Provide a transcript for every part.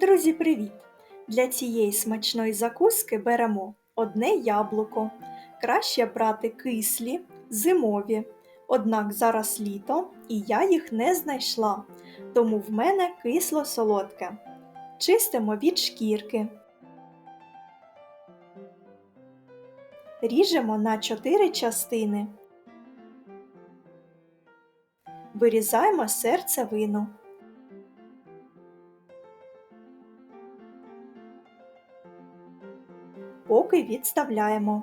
Друзі, привіт! Для цієї смачної закуски беремо одне яблуко. Краще брати кислі, зимові. Однак зараз літо і я їх не знайшла, тому в мене кисло-солодке. Чистимо від шкірки. Ріжемо на 4 частини. Вирізаємо серцевину. Поки відставляємо.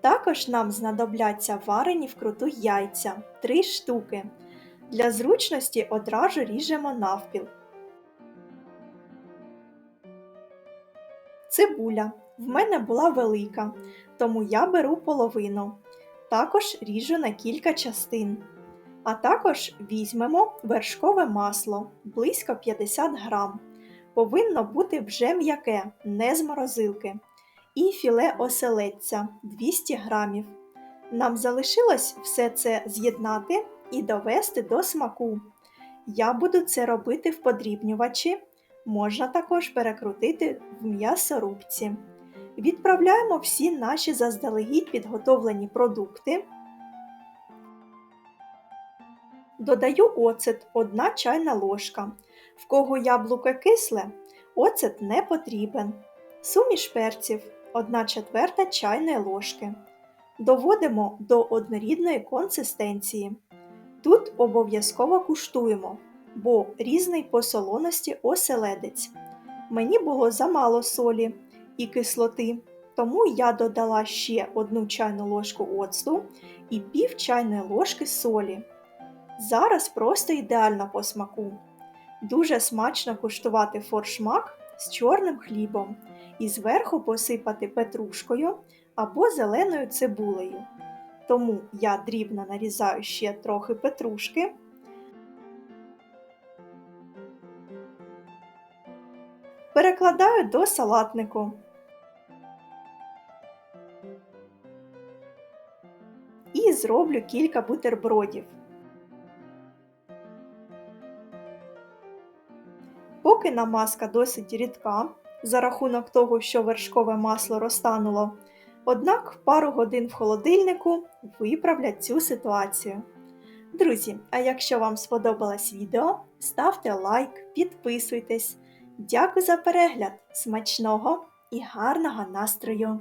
Також нам знадобляться варені вкруту яйця 3 штуки. Для зручності одразу ріжемо навпіл. Цибуля. В мене була велика, тому я беру половину. Також ріжу на кілька частин. А також візьмемо вершкове масло близько 50 грам. Повинно бути вже м'яке, не з морозилки. І філе оселедця 200 грамів. Нам залишилось все це з'єднати і довести до смаку. Я буду це робити в подрібнювачі, можна також перекрутити в м'ясорубці. Відправляємо всі наші заздалегідь підготовлені продукти. Додаю оцет 1 чайна ложка. В кого яблуко кисле, оцет не потрібен. Суміш перців 1 четверта чайної ложки. Доводимо до однорідної консистенції. Тут обов'язково куштуємо, бо різний по солоності оселедець. Мені було замало солі і кислоти, тому я додала ще 1 чайну ложку оцту і пів чайної ложки солі. Зараз просто ідеально по смаку. Дуже смачно куштувати форшмак з чорним хлібом і зверху посипати петрушкою або зеленою цибулею. Тому я дрібно нарізаю ще трохи петрушки. Перекладаю до салатнику. І зроблю кілька бутербродів. Поки намазка досить рідка, за рахунок того, що вершкове масло розтануло, однак пару годин в холодильнику виправлять цю ситуацію. Друзі, а якщо вам сподобалось відео, ставте лайк, підписуйтесь. Дякую за перегляд! Смачного і гарного настрою!